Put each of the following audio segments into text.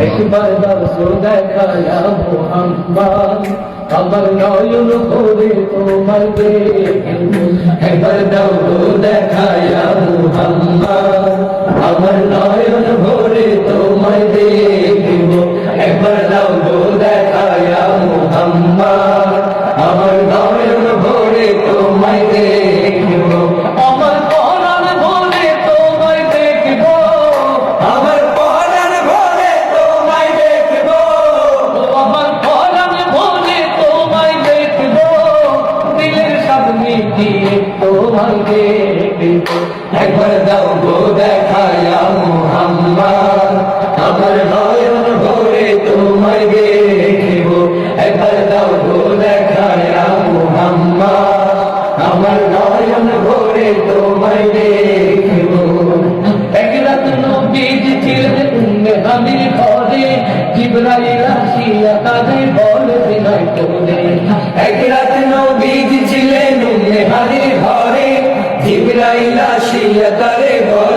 একবার দর্শো দেখায় মোহাম্মদ আমার নয়ন করে তোমার একবার দর্শো দেখায় একবার দাও গো দেখায়া মোহাম্মদ। আমার নয়ন ভরে তোমায় দেখিব। একবার দাও গো দেখায়া মোহাম্মদ। আমার নয়ন ভরে তোমায় দেখিব।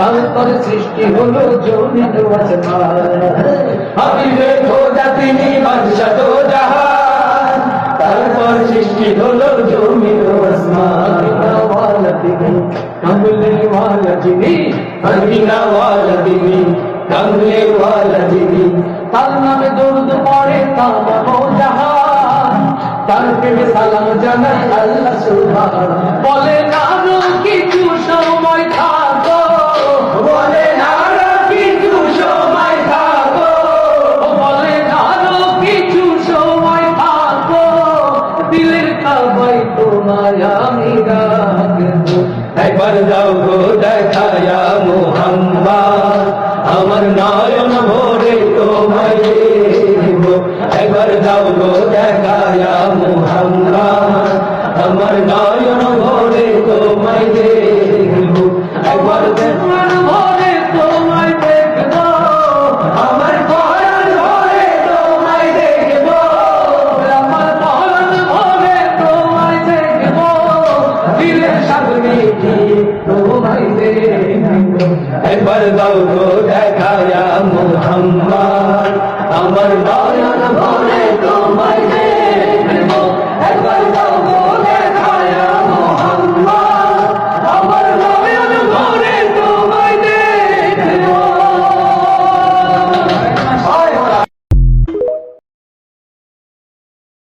তারপর সৃষ্টি হলো খোদা তিনি তারপর সৃষ্টি হলো প্রেমে সালাম বলে কিছু সময় থাকো তোমায় আমি রাখব একবার যাও গো দেখায়া মোহাম্মদ, আমার নয়ন ভরে তোমায় একবার যাও গো দেখায়া মোহাম্মদ, আমার নয়ন একবার বাবু দেখায়া মোহাম্মদ আমার নয়ন